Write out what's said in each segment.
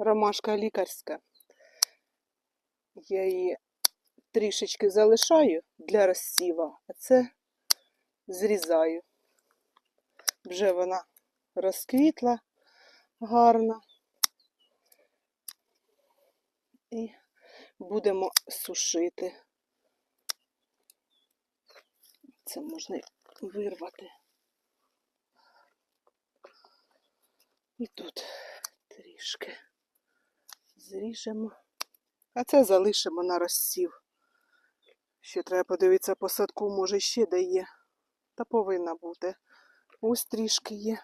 ромашка лікарська. Я її трішечки залишаю для розсіва, а це зрізаю. Вже вона розквітла гарно. І будемо сушити. Це можна вирвати. І тут трішки зріжемо. А це залишимо на розсів. Ще треба подивитися по садку, може ще де є. Та повинна бути. Ось трішки є.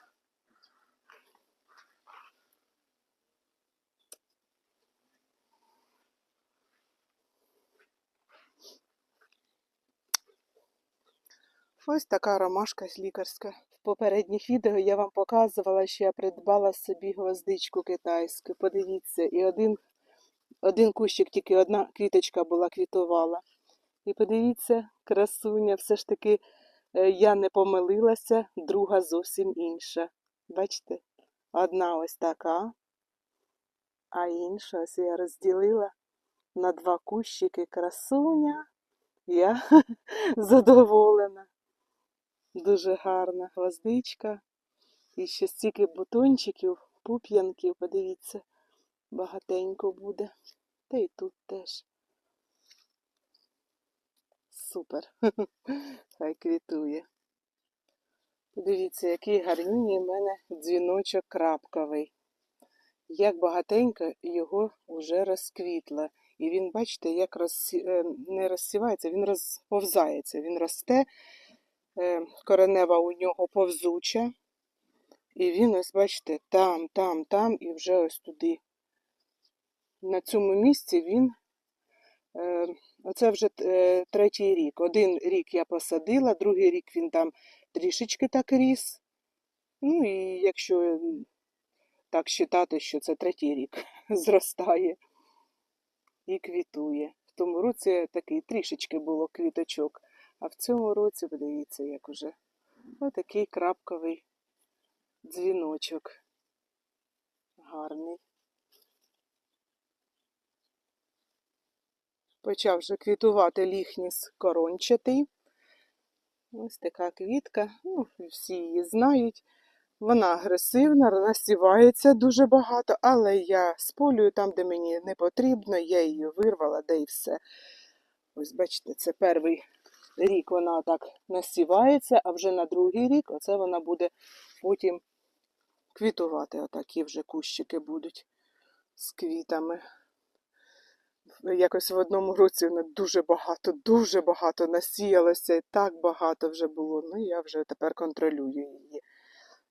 Ось така ромашка лікарська. Попередніх відео я вам показувала, що я придбала собі гвоздичку китайську. Подивіться, і один, один кущик, тільки одна квіточка була квітувала. І подивіться, красуня, все ж таки е, я не помилилася, друга зовсім інша. Бачите? Одна ось така, а інша ось я розділила на два кущики красуня. Я задоволена. Дуже гарна гвоздичка. І ще стільки бутончиків, пуп'янків, подивіться, багатенько буде. Та й тут теж. Супер. Хай квітує. Подивіться, який гарній в мене дзвіночок крапковий. Як багатенько його вже розквітло. І він, бачите, як розсі... е, не розсівається, він розповзається, він росте, коренева у нього повзуча. І він, ось, бачите, там, там, там і вже ось туди. На цьому місці він, е, оце вже е, третій рік. Один рік я посадила, другий рік він там трішечки так ріс. Ну і якщо так вважати, що це третій рік зростає і квітує. В тому році такий трішечки було квіточок, а в цьому році, подивіться, як уже отакий крапковий дзвіночок. Гарний. Почав вже квітувати ліхніс корончатий. Ось така квітка, ну, всі її знають. Вона агресивна, насівається дуже багато, але я сполюю там, де мені не потрібно, я її вирвала, де і все. Ось бачите, це перший рік вона так насівається, а вже на другий рік оце вона буде потім квітувати. Отакі вже кущики будуть з квітами. Якось в одному році вона дуже багато, дуже багато насіялося, і так багато вже було. Ну, я вже тепер контролюю її.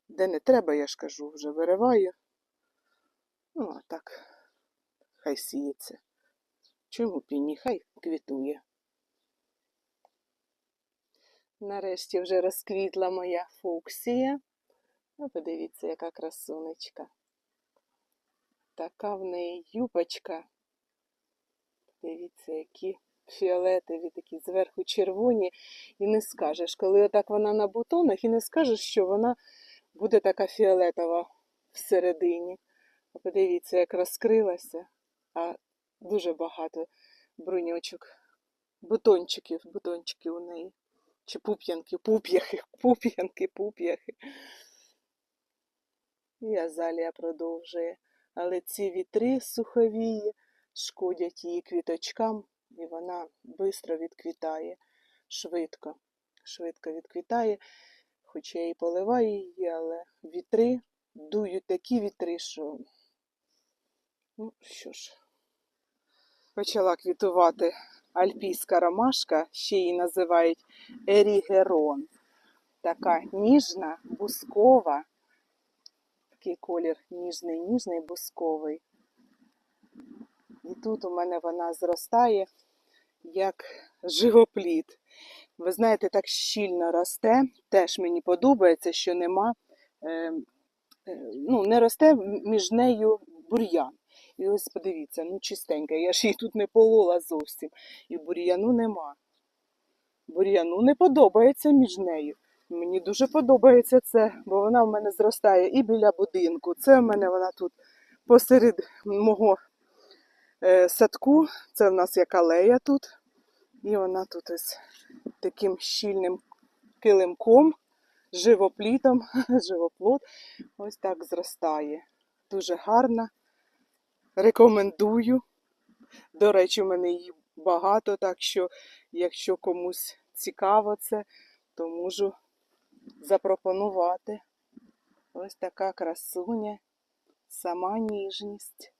Де не треба, я ж кажу, вже вириваю. Ну, а так, хай сіється. Чому піні? Хай квітує. Нарешті вже розквітла моя фуксія. Ну, подивіться, яка красунечка. Така в неї юбочка. Дивіться, які фіолетові, такі зверху червоні. І не скажеш, коли отак вона на бутонах, і не скажеш, що вона буде така фіолетова всередині. А подивіться, як розкрилася, а дуже багато бруньочок, бутончиків, бутончиків у неї. Чи пуп'янки, пуп'яхи, пуп'янки, пуп'яхи. І азалія продовжує. Але ці вітри суховії шкодять її квіточкам, і вона швидко відквітає, швидко, швидко відквітає. Хоча я і поливаю її, але вітри дують такі вітри, що. Ну, що ж, почала квітувати альпійська ромашка, ще її називають ерігерон. Така ніжна, бускова. Такий колір ніжний, ніжний, бусковий. І тут у мене вона зростає як живоплід. Ви знаєте, так щільно росте. Теж мені подобається, що нема, е, е, ну, не росте між нею бур'ян. І ось подивіться, ну чистенька, я ж її тут не полола зовсім. І бур'яну нема. Бур'яну не подобається між нею. Мені дуже подобається це, бо вона в мене зростає і біля будинку. Це в мене вона тут посеред мого е, садку. Це в нас як алея тут. І вона тут ось таким щільним килимком, живоплітом, живоплод, ось так зростає. Дуже гарна. Рекомендую. До речі, в мене її багато, так що, якщо комусь цікаво це, то можу запропонувати. Ось така красуня, сама ніжність.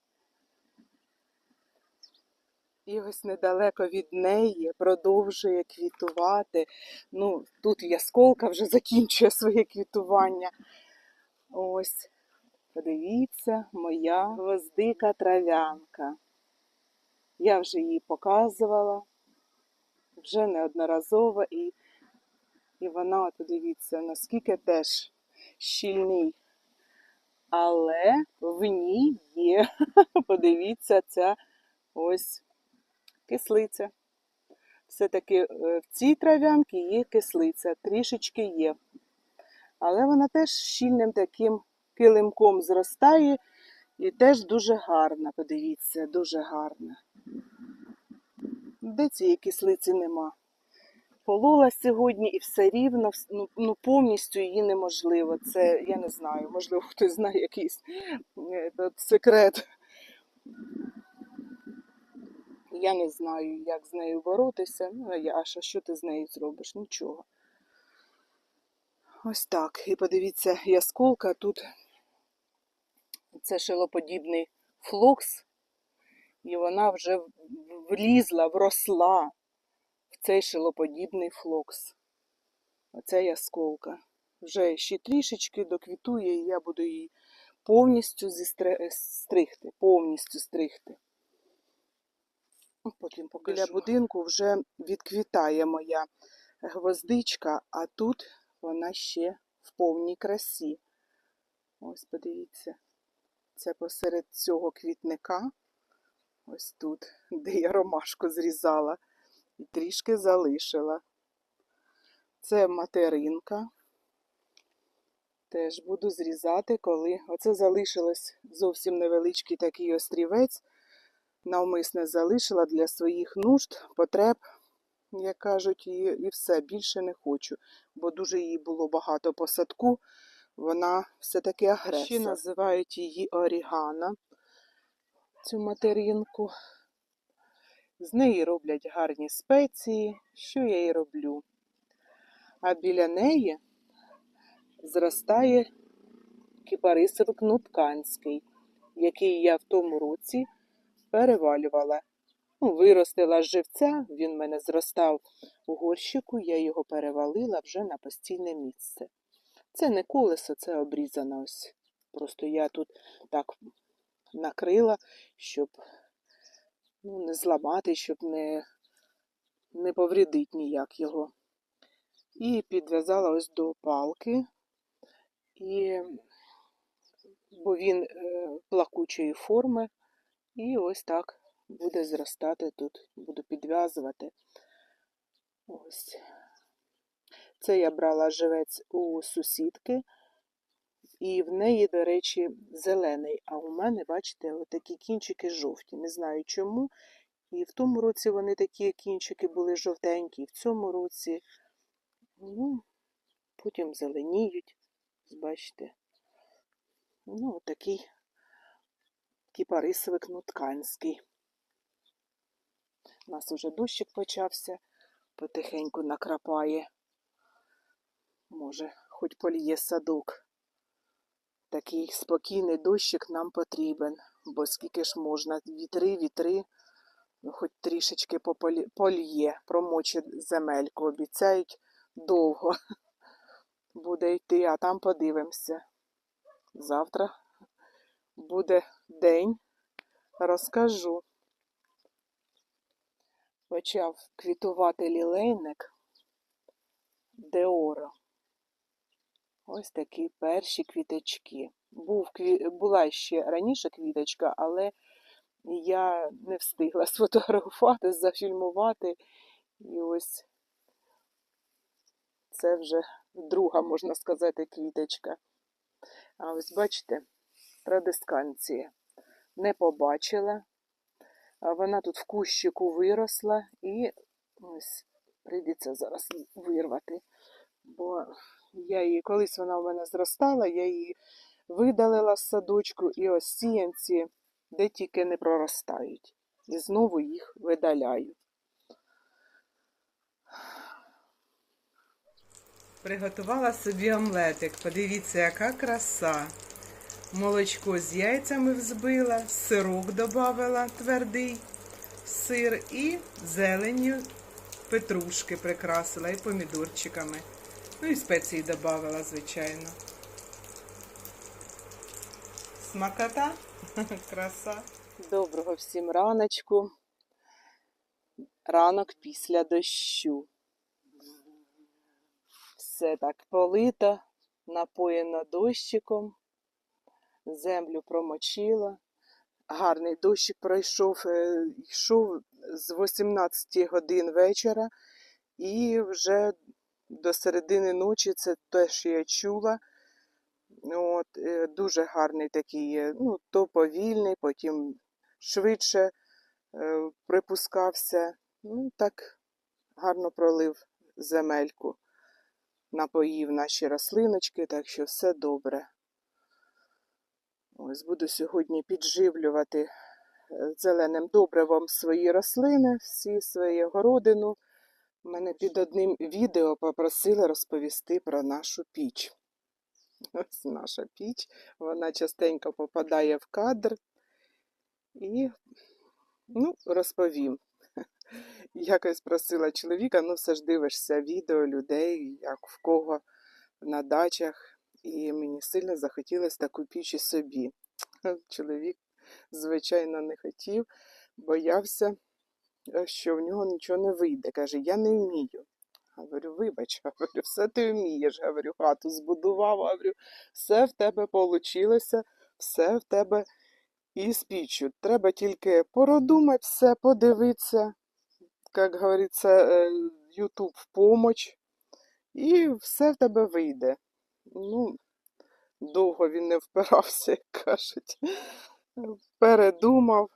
І ось недалеко від неї продовжує квітувати. Ну, тут ясколка вже закінчує своє квітування. Ось, подивіться, моя гвоздика трав'янка. Я вже її показувала вже неодноразово, і, і вона, от подивіться, наскільки теж щільний. Але в ній є, подивіться, ця ось кислиця. Все-таки е, в цій трав'янці є кислиця, трішечки є. Але вона теж щільним таким килимком зростає і теж дуже гарна, подивіться, дуже гарна. Де цієї кислиці нема? Полола сьогодні і все рівно, ну, ну повністю її неможливо. Це я не знаю, можливо, хтось знає якийсь е, секрет. Я не знаю, як з нею боротися. Ну, а я, що, що ти з нею зробиш? Нічого. Ось так. І подивіться, ясколка тут це шилоподібний флокс, і вона вже влізла, вросла в цей шилоподібний флокс. Оця ясколка. Вже ще трішечки доквітує, і я буду її повністю зістри- стригти, повністю стригти. Потім покажу. Біля будинку вже відквітає моя гвоздичка, а тут вона ще в повній красі. Ось подивіться, це посеред цього квітника, ось тут, де я ромашку зрізала і трішки залишила. Це материнка. Теж буду зрізати, коли оце залишилось зовсім невеличкий такий острівець. Навмисне залишила для своїх нужд, потреб, як кажуть, і, і все, більше не хочу, бо дуже її було багато по садку. Вона все-таки агресор. Ще називають її орігана, цю материнку. З неї роблять гарні спеції, що я і роблю. А біля неї зростає кипарисовик нутканський, який я в тому році перевалювала. Ну, виростила з живця, він в мене зростав у горщику, я його перевалила вже на постійне місце. Це не колесо, це обрізано ось. Просто я тут так накрила, щоб ну, не зламати, щоб не, не повредити ніяк його. І підв'язала ось до палки, і, бо він е, плакучої форми, і ось так буде зростати тут. Буду підв'язувати. Ось. Це я брала живець у сусідки, і в неї, до речі, зелений. А у мене, бачите, отакі кінчики жовті. Не знаю чому. І в тому році вони такі кінчики були жовтенькі, і в цьому році, ну, потім зеленіють. Бачите. Ну, такий кіпарисовик нутканський. У нас уже дощик почався, потихеньку накрапає. Може, хоч поліє садок. Такий спокійний дощик нам потрібен, бо скільки ж можна, вітри, вітри, ну, хоч трішечки поліє, промочить земельку, обіцяють довго буде йти, а там подивимося. Завтра буде день, розкажу. Почав квітувати лілейник Деоро. Ось такі перші квіточки. Був, була ще раніше квіточка, але я не встигла сфотографувати, зафільмувати. І ось це вже друга, можна сказати, квіточка. А ось бачите, традисканція. не побачила. Вона тут в кущику виросла і ось прийдеться зараз вирвати. Бо я її, колись вона в мене зростала, я її видалила з садочку і ось сіянці, де тільки не проростають. І знову їх видаляю. Приготувала собі омлетик. Подивіться, яка краса. Молочко з яйцями взбила, сирок додавала твердий сир і зеленню петрушки прикрасила і помідорчиками. Ну і спеції додавала, звичайно. Смакота, краса. Доброго всім раночку. Ранок після дощу. Все так полито, напоєно дощиком, землю промочило. Гарний дощик пройшов, е, йшов з 18 годин вечора, і вже до середини ночі це те, що я чула. От, е, дуже гарний такий, е, ну, то повільний, потім швидше е, припускався. Ну, так гарно пролив земельку напоїв наші рослиночки, так що все добре. Ось буду сьогодні підживлювати е, зеленим добривом свої рослини, всі свою городину. Мене під одним відео попросили розповісти про нашу піч. Ось наша піч, вона частенько попадає в кадр. І ну, розповім. Якось просила чоловіка, ну все ж дивишся відео людей, як в кого на дачах, і мені сильно захотілося таку піч і собі. Чоловік, звичайно, не хотів, боявся, що в нього нічого не вийде. Каже, я не вмію. Говорю, вибач, говорю, все ти вмієш. Говорю, хату збудував, говорю, все в тебе вийшло, все в тебе і з піччю. Треба тільки породумати все, подивитися как говорится, э, YouTube в помощь, і все в тебе вийде. Ну, довго він не впирався, як кажуть. Передумав,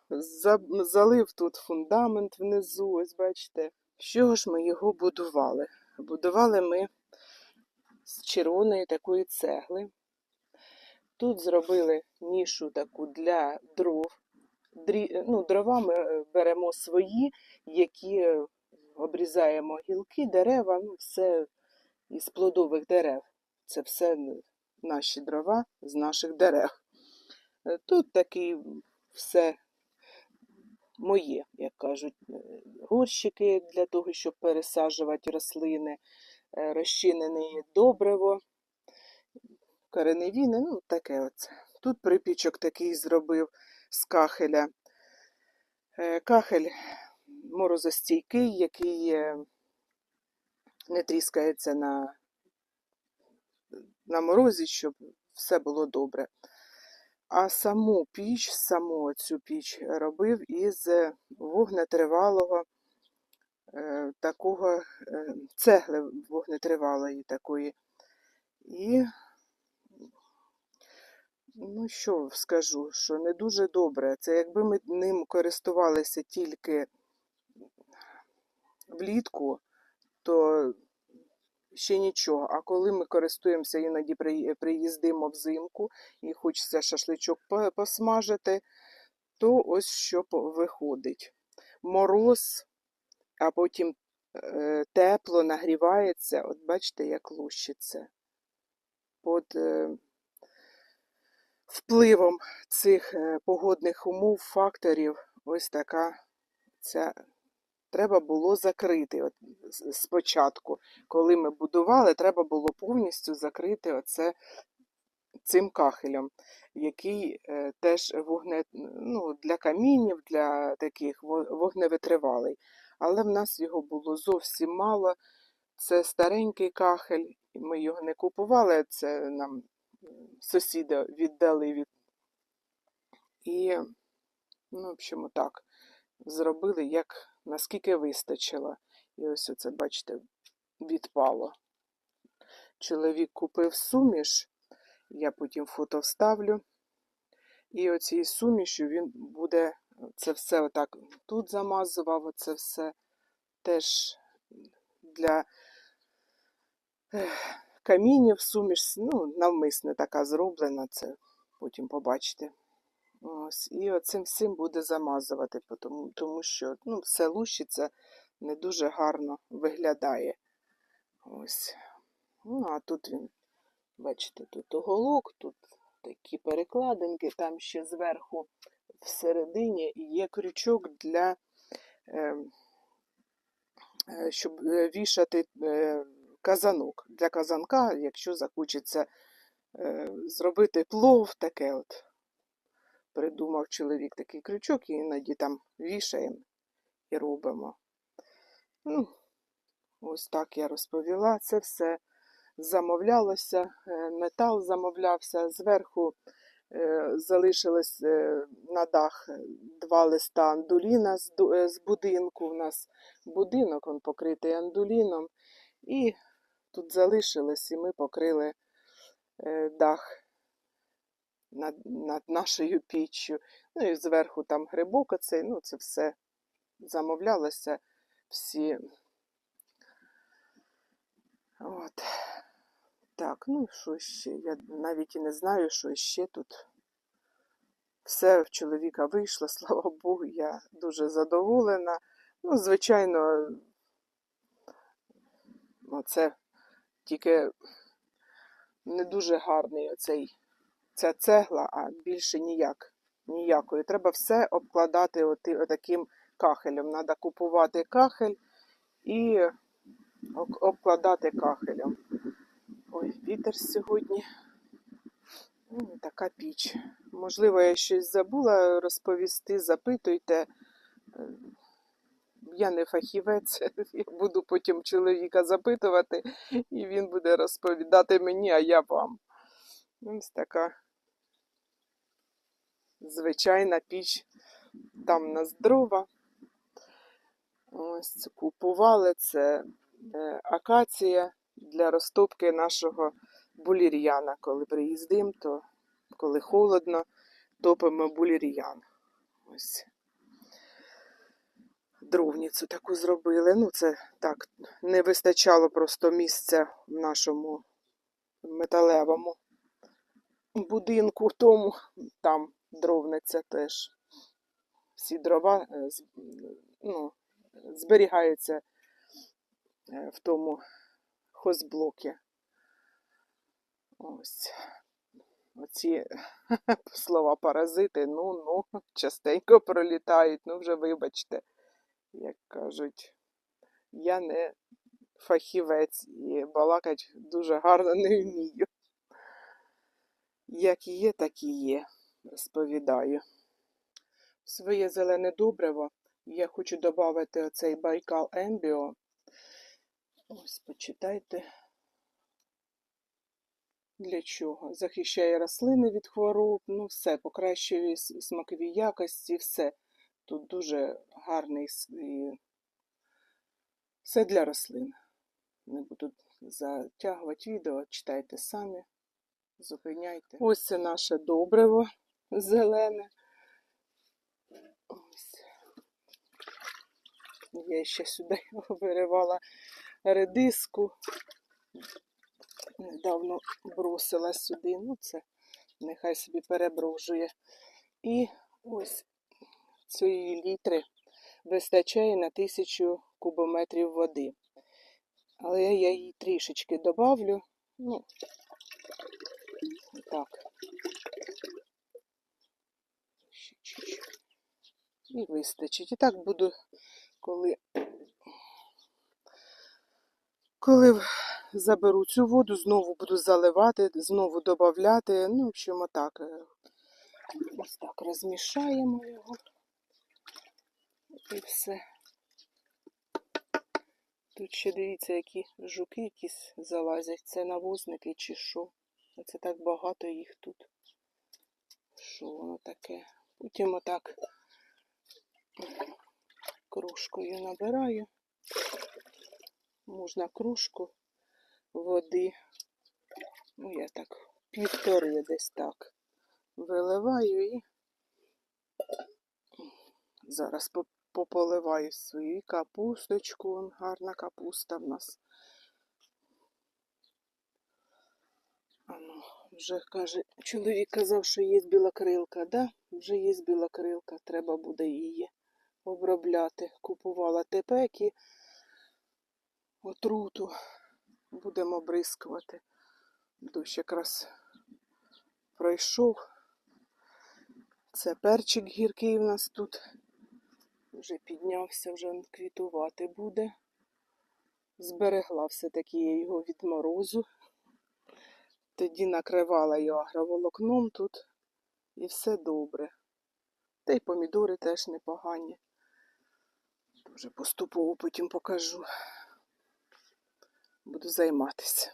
залив тут фундамент внизу, ось бачите. З чого ж ми його будували? Будували ми з червоної такої цегли. Тут зробили нішу таку для дров. Дрі... Ну, дрова ми е, беремо свої, які е, обрізаємо гілки, дерева, ну, все із плодових дерев. Це все наші дрова з наших дерев. Е, Тут такі все моє, як кажуть, е, горщики для того, щоб пересаджувати рослини, е, розчинене добриво, кореневіни, ну таке оце. Тут припічок такий зробив з кахеля. Кахель морозостійкий, який не тріскається на, на морозі, щоб все було добре. А саму піч, саму цю піч робив із вогнетривалого е, такого е, цегли вогнетривалої такої. І Ну, що скажу, що не дуже добре. Це якби ми ним користувалися тільки влітку, то ще нічого. А коли ми користуємося, іноді приїздимо взимку і хочеться шашличок посмажити, то ось що виходить. Мороз, а потім е, тепло нагрівається. От бачите, як лущиться. Под, е, впливом цих е, погодних умов, факторів, ось така ця. Треба було закрити от, спочатку. Коли ми будували, треба було повністю закрити оце цим кахелем, який е, теж вогне, ну, для камінів, для таких вогневитривалий. Але в нас його було зовсім мало. Це старенький кахель, ми його не купували, це нам сусіда віддали від. І, ну, в общем, так, зробили, як наскільки вистачило. І ось оце, бачите, відпало. Чоловік купив суміш, я потім фото вставлю. І оцією сумішю він буде це все отак тут замазував, оце все теж для камінів суміш, ну, навмисне така зроблена, це потім побачите. Ось, і оцим всім буде замазувати, тому, тому що ну, все лущиться, не дуже гарно виглядає. Ось. Ну, а тут він, бачите, тут уголок, тут такі перекладинки, там ще зверху всередині є крючок для, е, е, щоб е, вішати е, казанок. Для казанка, якщо захочеться зробити плов, таке от. Придумав чоловік такий крючок і іноді там вішаємо і робимо. Ну, ось так я розповіла. Це все замовлялося, е, метал замовлявся. Зверху е, залишилось е, на дах два листа андуліна з будинку. У нас будинок він покритий андуліном. І тут залишилось, і ми покрили дах над, над нашою піччю. Ну і зверху там грибок оцей, ну це все замовлялося всі. От. Так, ну що ще? Я навіть і не знаю, що ще тут. Все в чоловіка вийшло, слава Богу, я дуже задоволена. Ну, звичайно, оце тільки не дуже гарний оцей ця цегла, а більше ніяк. Ніякої. Треба все обкладати отаким кахелем. Треба купувати кахель і обкладати кахелем. Ой, вітер сьогодні. Ну, така піч. Можливо, я щось забула розповісти, запитуйте. Е, Я не фахівець, я буду потім чоловіка запитувати, і він буде розповідати мені, а я вам. Ось така звичайна піч. Там у нас. Ось купували. Це акація для розтопки нашого булір'яна. Коли приїздимо, то коли холодно, топимо булір'ян. Дровницю таку зробили. Ну, це так, не вистачало просто місця в нашому металевому будинку, тому там дровниця теж. Всі дрова е, ну, зберігаються е, в тому хозблокі. Ось. Оці слова паразити, ну, ну, частенько пролітають, ну вже вибачте, як кажуть, я не фахівець і балакать дуже гарно не вмію. Як є, так і є, розповідаю. Своє зелене добриво я хочу додати оцей Байкал Ембіо. Ось, почитайте. Для чого? Захищає рослини від хвороб, ну все, покращує смакові якості, все. Тут дуже гарний все для рослин. Не буду затягувати відео, читайте самі, зупиняйте. Ось це наше добриво зелене. Ось. Я ще сюди виривала редиску. Недавно бросила сюди. Ну, це нехай собі переброжує. І ось цієї літри вистачає на тисячу кубометрів води. Але я її трішечки добавлю. Ну, так. І вистачить. І так буду, коли, коли заберу цю воду, знову буду заливати, знову додавати. Ну, в общем, отак. е, Ось так розмішаємо його. І все. Тут ще дивіться, які жуки якісь залазять. Це навозники чи що. Це так багато їх тут. Що воно таке? Потім отак кружкою набираю. Можна кружку води. Ну, я так півтори десь так виливаю і зараз пополиваю свою капусточку. Гарна капуста в нас. Ану, вже каже, чоловік казав, що є білокрилка, да? Вже є білокрилка, треба буде її обробляти. Купувала тепеки, отруту. Будемо обрискувати. Дощ якраз пройшов. Це перчик гіркий у нас тут. Вже піднявся, вже квітувати буде. Зберегла все-таки я його від морозу. Тоді накривала його агроволокном тут і все добре. Та й помідори теж непогані. Дуже поступово потім покажу. Буду займатися.